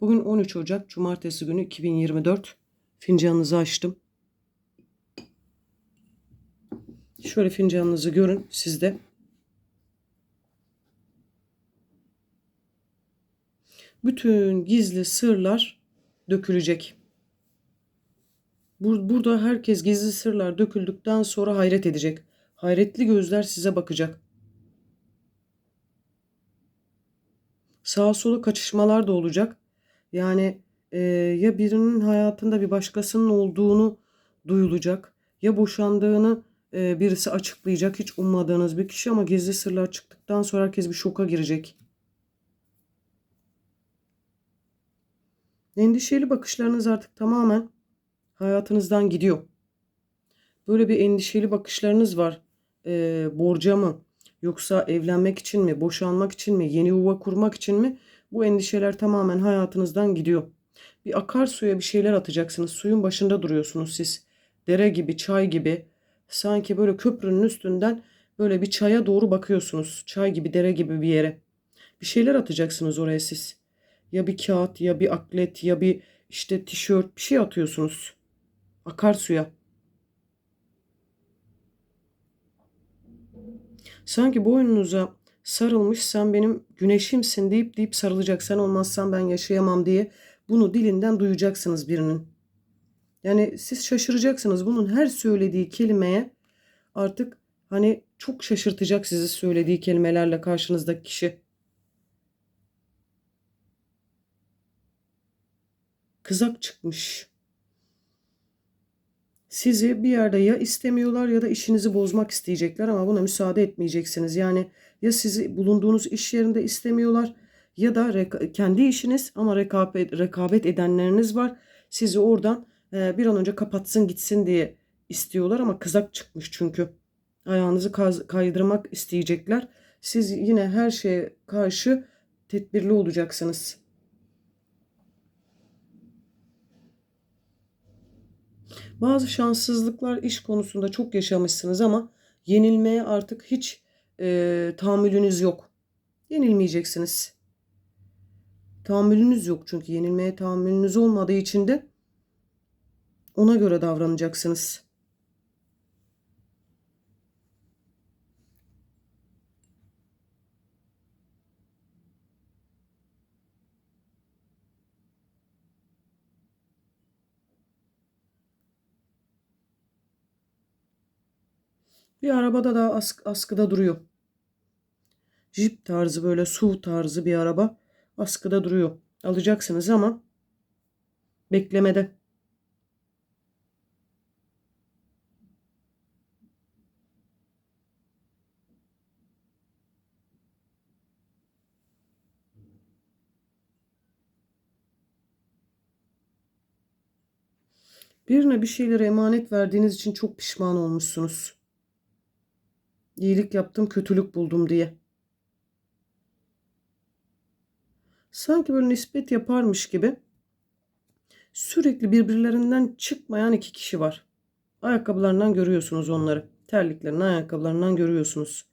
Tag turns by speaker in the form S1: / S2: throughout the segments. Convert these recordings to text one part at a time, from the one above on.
S1: Bugün 13 Ocak Cumartesi günü 2024. Fincanınızı açtım. Şöyle fincanınızı görün sizde. Bütün gizli sırlar dökülecek. Bur- Burada herkes gizli sırlar döküldükten sonra hayret edecek. Hayretli gözler size bakacak. Sağa sola kaçışmalar da olacak. Yani e, ya birinin hayatında bir başkasının olduğunu duyulacak ya boşandığını e, birisi açıklayacak hiç ummadığınız bir kişi ama gizli sırlar çıktıktan sonra herkes bir şoka girecek. Endişeli bakışlarınız artık tamamen hayatınızdan gidiyor. Böyle bir endişeli bakışlarınız var. E, borca mı? Yoksa evlenmek için mi? Boşanmak için mi? Yeni yuva kurmak için mi? Bu endişeler tamamen hayatınızdan gidiyor. Bir akarsuya bir şeyler atacaksınız. Suyun başında duruyorsunuz siz. Dere gibi, çay gibi. Sanki böyle köprünün üstünden böyle bir çaya doğru bakıyorsunuz. Çay gibi, dere gibi bir yere. Bir şeyler atacaksınız oraya siz. Ya bir kağıt, ya bir aklet, ya bir işte tişört bir şey atıyorsunuz. Akarsuya. Sanki boynunuza sarılmış sen benim güneşimsin deyip deyip sarılacak. Sen olmazsan ben yaşayamam diye bunu dilinden duyacaksınız birinin. Yani siz şaşıracaksınız. Bunun her söylediği kelimeye artık hani çok şaşırtacak sizi söylediği kelimelerle karşınızdaki kişi. Kızak çıkmış. Sizi bir yerde ya istemiyorlar ya da işinizi bozmak isteyecekler ama buna müsaade etmeyeceksiniz. Yani ya sizi bulunduğunuz iş yerinde istemiyorlar ya da kendi işiniz ama rekabet, rekabet edenleriniz var. Sizi oradan e, bir an önce kapatsın gitsin diye istiyorlar ama kızak çıkmış çünkü. Ayağınızı kaydırmak isteyecekler. Siz yine her şeye karşı tedbirli olacaksınız. Bazı şanssızlıklar iş konusunda çok yaşamışsınız ama yenilmeye artık hiç e, tahammülünüz yok. Yenilmeyeceksiniz. Tahammülünüz yok çünkü yenilmeye tahammülünüz olmadığı için de ona göre davranacaksınız. Bir arabada da ask- askıda duruyor. Jeep tarzı böyle SUV tarzı bir araba askıda duruyor. Alacaksınız ama beklemede. Birine bir şeylere emanet verdiğiniz için çok pişman olmuşsunuz. İyilik yaptım, kötülük buldum diye. Sanki böyle nispet yaparmış gibi sürekli birbirlerinden çıkmayan iki kişi var. Ayakkabılarından görüyorsunuz onları. Terliklerinden, ayakkabılarından görüyorsunuz.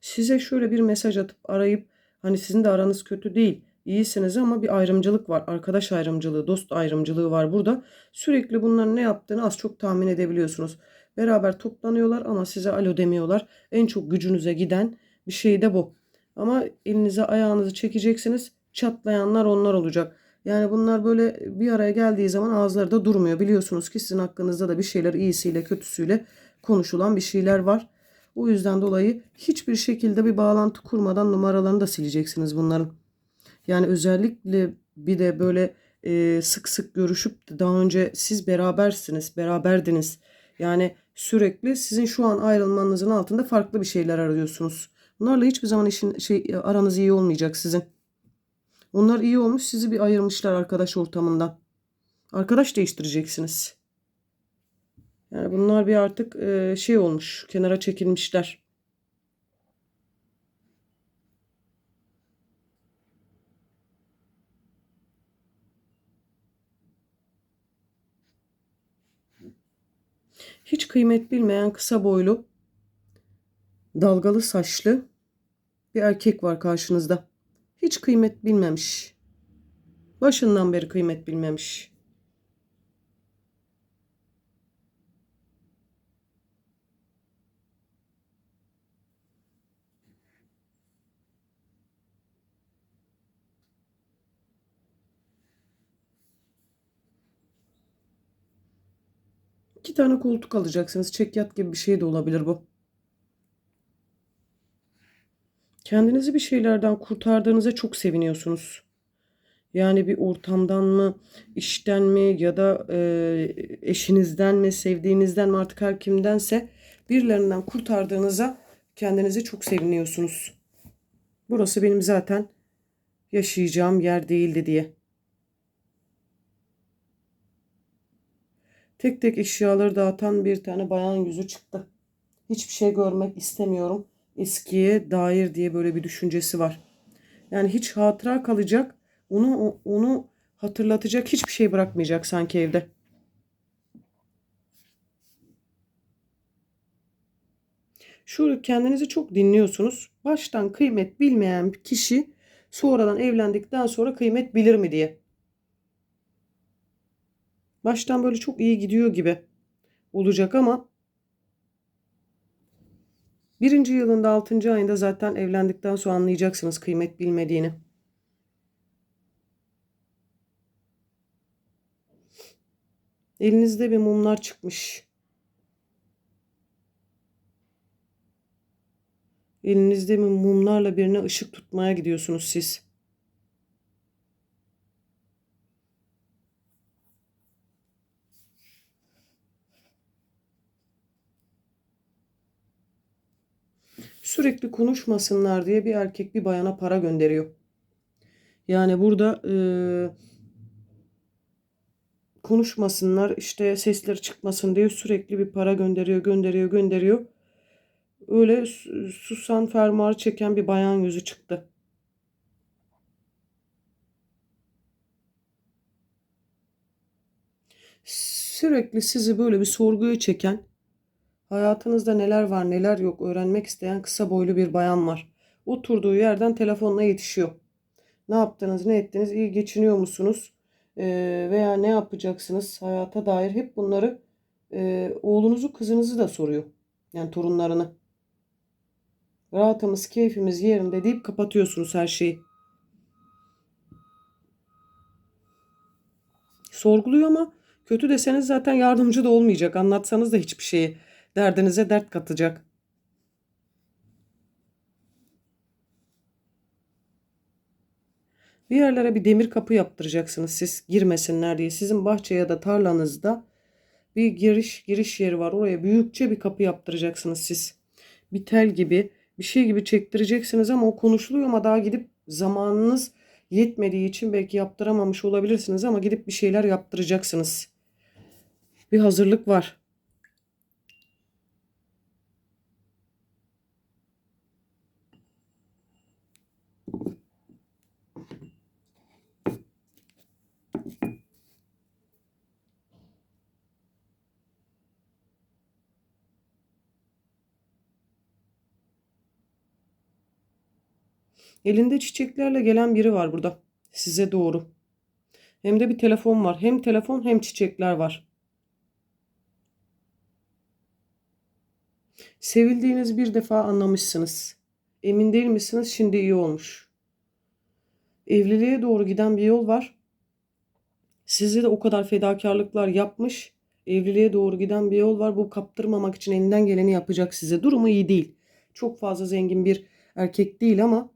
S1: Size şöyle bir mesaj atıp arayıp hani sizin de aranız kötü değil. iyisiniz ama bir ayrımcılık var. Arkadaş ayrımcılığı, dost ayrımcılığı var burada. Sürekli bunların ne yaptığını az çok tahmin edebiliyorsunuz. Beraber toplanıyorlar ama size alo demiyorlar. En çok gücünüze giden bir şey de bu. Ama elinize ayağınızı çekeceksiniz. Çatlayanlar onlar olacak. Yani bunlar böyle bir araya geldiği zaman ağızları da durmuyor. Biliyorsunuz ki sizin hakkınızda da bir şeyler iyisiyle kötüsüyle konuşulan bir şeyler var. O yüzden dolayı hiçbir şekilde bir bağlantı kurmadan numaralarını da sileceksiniz bunların. Yani özellikle bir de böyle sık sık görüşüp daha önce siz berabersiniz, beraberdiniz. Yani sürekli sizin şu an ayrılmanızın altında farklı bir şeyler arıyorsunuz. Bunlarla hiçbir zaman işin şey aranız iyi olmayacak sizin. Onlar iyi olmuş sizi bir ayırmışlar arkadaş ortamından. Arkadaş değiştireceksiniz. Yani bunlar bir artık şey olmuş. Kenara çekilmişler. Hiç kıymet bilmeyen kısa boylu, dalgalı saçlı bir erkek var karşınızda. Hiç kıymet bilmemiş. Başından beri kıymet bilmemiş. İki tane koltuk alacaksınız. Çekyat gibi bir şey de olabilir bu. Kendinizi bir şeylerden kurtardığınıza çok seviniyorsunuz. Yani bir ortamdan mı, işten mi ya da e, eşinizden mi, sevdiğinizden mi artık her kimdense birilerinden kurtardığınıza kendinizi çok seviniyorsunuz. Burası benim zaten yaşayacağım yer değildi diye. Tek tek eşyaları dağıtan bir tane bayan yüzü çıktı. Hiçbir şey görmek istemiyorum. Eskiye dair diye böyle bir düşüncesi var. Yani hiç hatıra kalacak, onu onu hatırlatacak hiçbir şey bırakmayacak sanki evde. Şöyle kendinizi çok dinliyorsunuz. Baştan kıymet bilmeyen kişi sonradan evlendikten sonra kıymet bilir mi diye. Baştan böyle çok iyi gidiyor gibi olacak ama birinci yılında altıncı ayında zaten evlendikten sonra anlayacaksınız kıymet bilmediğini. Elinizde bir mumlar çıkmış. Elinizde mumlarla birine ışık tutmaya gidiyorsunuz siz. Sürekli konuşmasınlar diye bir erkek bir bayana para gönderiyor. Yani burada e, konuşmasınlar işte sesleri çıkmasın diye sürekli bir para gönderiyor gönderiyor gönderiyor. Öyle susan fermuarı çeken bir bayan yüzü çıktı. Sürekli sizi böyle bir sorguya çeken Hayatınızda neler var neler yok öğrenmek isteyen kısa boylu bir bayan var. Oturduğu yerden telefonla yetişiyor. Ne yaptınız ne ettiniz iyi geçiniyor musunuz ee, veya ne yapacaksınız hayata dair hep bunları e, oğlunuzu kızınızı da soruyor. Yani torunlarını. Rahatımız keyfimiz yerinde deyip kapatıyorsunuz her şeyi. Sorguluyor ama kötü deseniz zaten yardımcı da olmayacak. Anlatsanız da hiçbir şeyi Derdinize dert katacak. Bir yerlere bir demir kapı yaptıracaksınız siz girmesinler diye. Sizin bahçe ya da tarlanızda bir giriş giriş yeri var. Oraya büyükçe bir kapı yaptıracaksınız siz. Bir tel gibi bir şey gibi çektireceksiniz ama o konuşuluyor ama daha gidip zamanınız yetmediği için belki yaptıramamış olabilirsiniz ama gidip bir şeyler yaptıracaksınız. Bir hazırlık var. Elinde çiçeklerle gelen biri var burada. Size doğru. Hem de bir telefon var. Hem telefon hem çiçekler var. Sevildiğiniz bir defa anlamışsınız. Emin değil misiniz? Şimdi iyi olmuş. Evliliğe doğru giden bir yol var. Size de o kadar fedakarlıklar yapmış. Evliliğe doğru giden bir yol var. Bu kaptırmamak için elinden geleni yapacak size. Durumu iyi değil. Çok fazla zengin bir erkek değil ama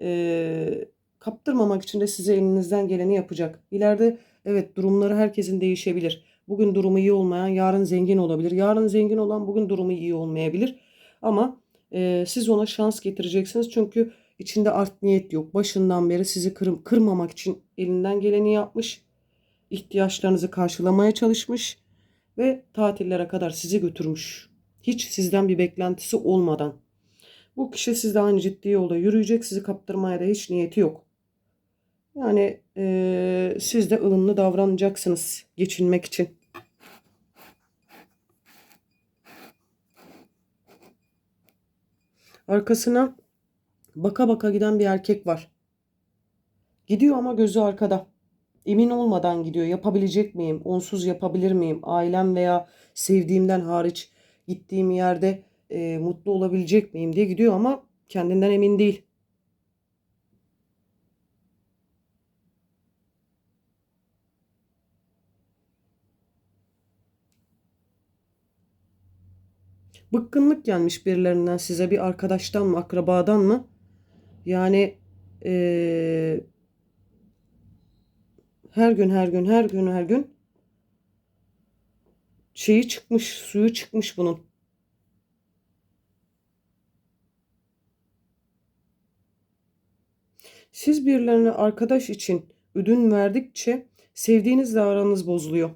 S1: e, kaptırmamak için de size elinizden geleni yapacak. İleride evet durumları herkesin değişebilir. Bugün durumu iyi olmayan yarın zengin olabilir. Yarın zengin olan bugün durumu iyi olmayabilir. Ama e, siz ona şans getireceksiniz. Çünkü içinde art niyet yok. Başından beri sizi kır, kırmamak için elinden geleni yapmış. ihtiyaçlarınızı karşılamaya çalışmış ve tatillere kadar sizi götürmüş. Hiç sizden bir beklentisi olmadan. Bu kişi sizle aynı ciddi yolda yürüyecek. Sizi kaptırmaya da hiç niyeti yok. Yani eee, siz de ılımlı davranacaksınız geçinmek için. Arkasına baka baka giden bir erkek var. Gidiyor ama gözü arkada. Emin olmadan gidiyor. Yapabilecek miyim? Onsuz yapabilir miyim? Ailem veya sevdiğimden hariç gittiğim yerde e, mutlu olabilecek miyim diye gidiyor ama kendinden emin değil. Bıkkınlık gelmiş birilerinden size bir arkadaştan mı, akrabadan mı? Yani e, her gün her gün her gün her gün şeyi çıkmış, suyu çıkmış bunun. Siz birilerine arkadaş için ödün verdikçe sevdiğinizle aranız bozuluyor.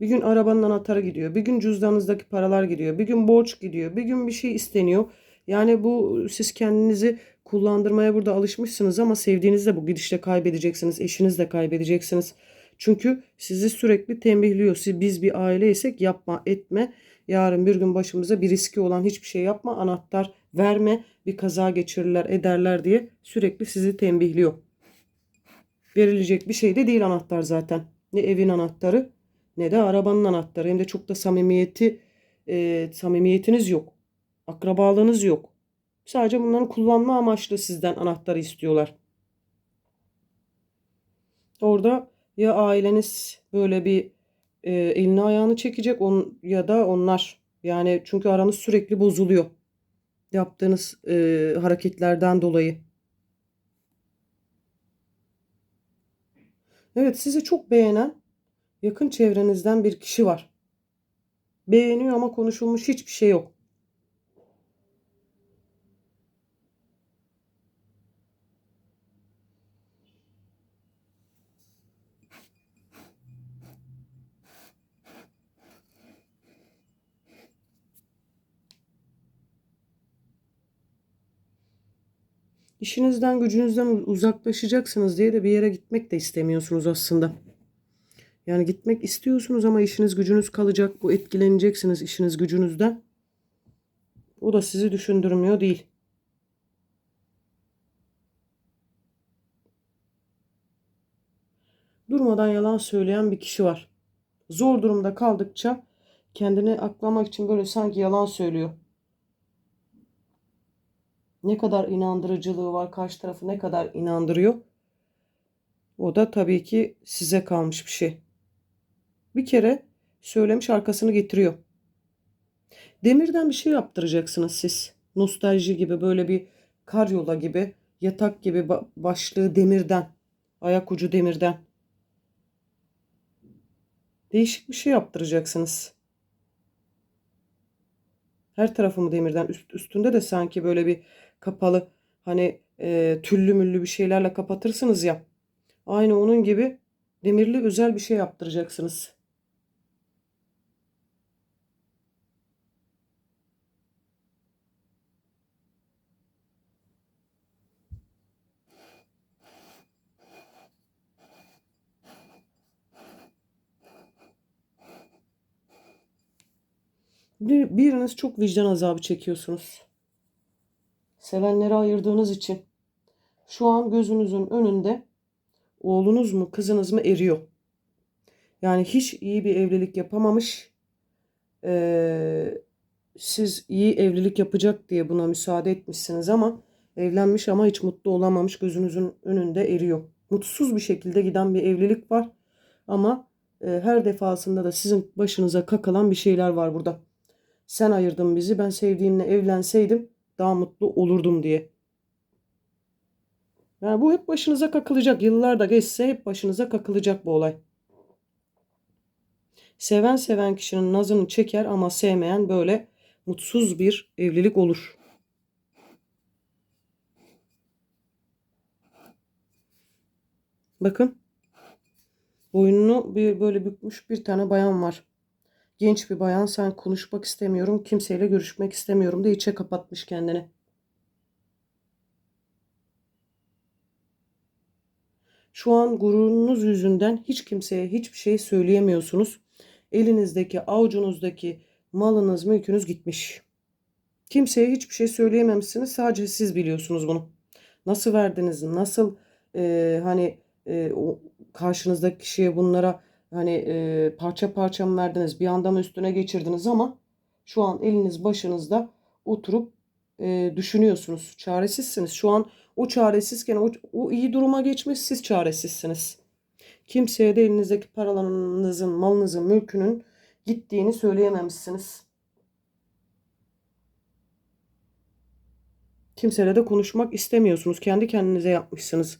S1: Bir gün arabanın anahtarı gidiyor, bir gün cüzdanınızdaki paralar gidiyor, bir gün borç gidiyor, bir gün bir şey isteniyor. Yani bu siz kendinizi kullandırmaya burada alışmışsınız ama sevdiğinizde bu gidişle kaybedeceksiniz, eşiniz de kaybedeceksiniz. Çünkü sizi sürekli tembihliyor. Siz, biz bir aileysek yapma, etme. Yarın bir gün başımıza bir riski olan hiçbir şey yapma. Anahtar verme. Bir kaza geçirirler, ederler diye sürekli sizi tembihliyor. Verilecek bir şey de değil anahtar zaten. Ne evin anahtarı ne de arabanın anahtarı. Hem de çok da samimiyeti e, samimiyetiniz yok. Akrabalığınız yok. Sadece bunları kullanma amaçlı sizden anahtarı istiyorlar. Orada ya aileniz böyle bir e, elini ayağını çekecek on, ya da onlar. Yani çünkü aranız sürekli bozuluyor. Yaptığınız e, hareketlerden dolayı. Evet sizi çok beğenen yakın çevrenizden bir kişi var. Beğeniyor ama konuşulmuş hiçbir şey yok. İşinizden gücünüzden uzaklaşacaksınız diye de bir yere gitmek de istemiyorsunuz aslında. Yani gitmek istiyorsunuz ama işiniz gücünüz kalacak. Bu etkileneceksiniz işiniz gücünüzden. O da sizi düşündürmüyor değil. Durmadan yalan söyleyen bir kişi var. Zor durumda kaldıkça kendini aklamak için böyle sanki yalan söylüyor. Ne kadar inandırıcılığı var, karşı tarafı ne kadar inandırıyor. O da tabii ki size kalmış bir şey. Bir kere söylemiş arkasını getiriyor. Demirden bir şey yaptıracaksınız siz. Nostalji gibi böyle bir karyola gibi, yatak gibi başlığı demirden, ayak ucu demirden. Değişik bir şey yaptıracaksınız. Her tarafımı demirden üst, üstünde de sanki böyle bir kapalı hani e, tüllü müllü bir şeylerle kapatırsınız ya. Aynı onun gibi demirli özel bir şey yaptıracaksınız. Biriniz çok vicdan azabı çekiyorsunuz. Sevenleri ayırdığınız için. Şu an gözünüzün önünde oğlunuz mu kızınız mı eriyor. Yani hiç iyi bir evlilik yapamamış. Ee, siz iyi evlilik yapacak diye buna müsaade etmişsiniz ama evlenmiş ama hiç mutlu olamamış gözünüzün önünde eriyor. Mutsuz bir şekilde giden bir evlilik var ama e, her defasında da sizin başınıza kakılan bir şeyler var burada. Sen ayırdın bizi. Ben sevdiğimle evlenseydim daha mutlu olurdum diye. Yani bu hep başınıza kakılacak. Yıllar da geçse hep başınıza kakılacak bu olay. Seven seven kişinin nazını çeker ama sevmeyen böyle mutsuz bir evlilik olur. Bakın. Boynunu bir böyle bükmüş bir tane bayan var. Genç bir bayan sen konuşmak istemiyorum, kimseyle görüşmek istemiyorum da içe kapatmış kendini. Şu an gururunuz yüzünden hiç kimseye hiçbir şey söyleyemiyorsunuz. Elinizdeki, avucunuzdaki malınız, mülkünüz gitmiş. Kimseye hiçbir şey söyleyememişsiniz. Sadece siz biliyorsunuz bunu. Nasıl verdiniz, nasıl e, hani e, o karşınızdaki kişiye bunlara hani e, parça parça mı verdiniz, bir anda mı üstüne geçirdiniz ama şu an eliniz başınızda oturup e, düşünüyorsunuz. Çaresizsiniz. Şu an o çaresizken o, o iyi duruma geçmiş siz çaresizsiniz. Kimseye de elinizdeki paralarınızın, malınızın, mülkünün gittiğini söyleyememişsiniz. Kimseyle de konuşmak istemiyorsunuz. Kendi kendinize yapmışsınız.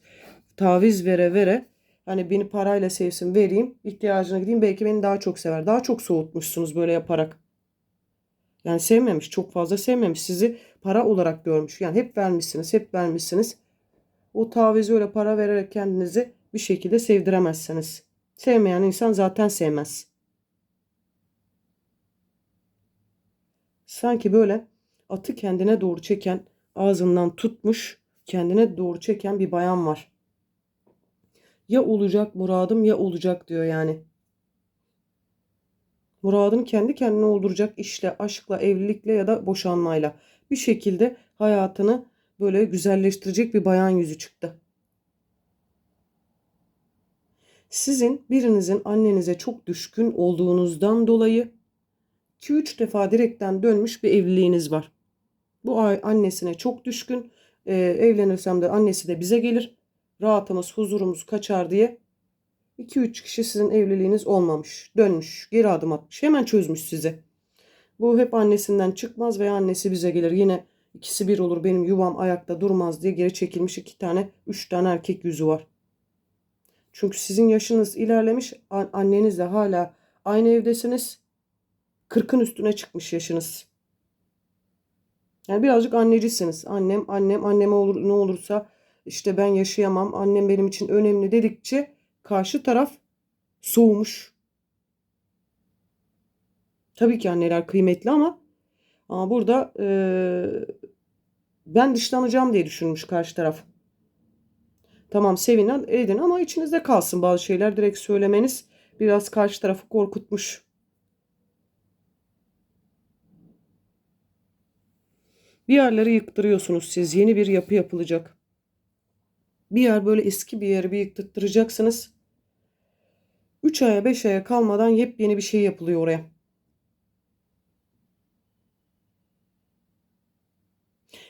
S1: Taviz vere vere hani beni parayla sevsin vereyim ihtiyacına gideyim belki beni daha çok sever. Daha çok soğutmuşsunuz böyle yaparak. Yani sevmemiş çok fazla sevmemiş sizi para olarak görmüş. Yani hep vermişsiniz hep vermişsiniz. O tavizi öyle para vererek kendinizi bir şekilde sevdiremezsiniz. Sevmeyen insan zaten sevmez. Sanki böyle atı kendine doğru çeken ağzından tutmuş kendine doğru çeken bir bayan var. Ya olacak muradım ya olacak diyor yani. Muradını kendi kendine olduracak işle, aşkla, evlilikle ya da boşanmayla. Bir şekilde hayatını böyle güzelleştirecek bir bayan yüzü çıktı. Sizin birinizin annenize çok düşkün olduğunuzdan dolayı 2-3 defa direkten dönmüş bir evliliğiniz var. Bu ay annesine çok düşkün. Ee, evlenirsem de annesi de bize gelir. Rahatımız, huzurumuz kaçar diye 2-3 kişi sizin evliliğiniz olmamış. Dönmüş, geri adım atmış. Hemen çözmüş sizi. Bu hep annesinden çıkmaz veya annesi bize gelir. Yine ikisi bir olur benim yuvam ayakta durmaz diye geri çekilmiş iki tane, üç tane erkek yüzü var. Çünkü sizin yaşınız ilerlemiş. Annenizle hala aynı evdesiniz. Kırkın üstüne çıkmış yaşınız. Yani birazcık annecisiniz. Annem, annem, anneme olur, ne olursa işte ben yaşayamam. Annem benim için önemli dedikçe karşı taraf soğumuş. Tabii ki anneler kıymetli ama ama burada e, ben dışlanacağım diye düşünmüş karşı taraf. Tamam sevinin edin ama içinizde kalsın bazı şeyler direkt söylemeniz biraz karşı tarafı korkutmuş. Bir yerleri yıktırıyorsunuz siz. Yeni bir yapı yapılacak. Bir yer böyle eski bir yeri bir yıktırtacaksınız. 3 aya 5 aya kalmadan yepyeni bir şey yapılıyor oraya.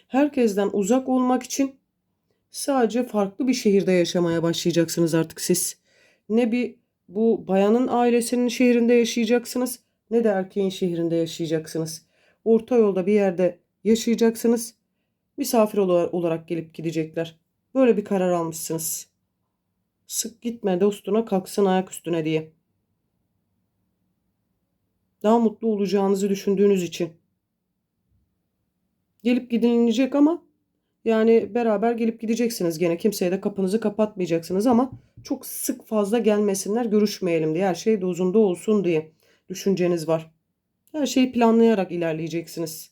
S1: Herkesten uzak olmak için sadece farklı bir şehirde yaşamaya başlayacaksınız artık siz. Ne bir bu bayanın ailesinin şehrinde yaşayacaksınız ne de erkeğin şehrinde yaşayacaksınız. Orta yolda bir yerde yaşayacaksınız. Misafir olarak gelip gidecekler. Böyle bir karar almışsınız. Sık gitme dostuna kalksın ayak üstüne diye. Daha mutlu olacağınızı düşündüğünüz için. Gelip gidilecek ama yani beraber gelip gideceksiniz gene. Kimseye de kapınızı kapatmayacaksınız ama çok sık fazla gelmesinler görüşmeyelim diye. Her şey dozunda olsun diye düşünceniz var. Her şeyi planlayarak ilerleyeceksiniz.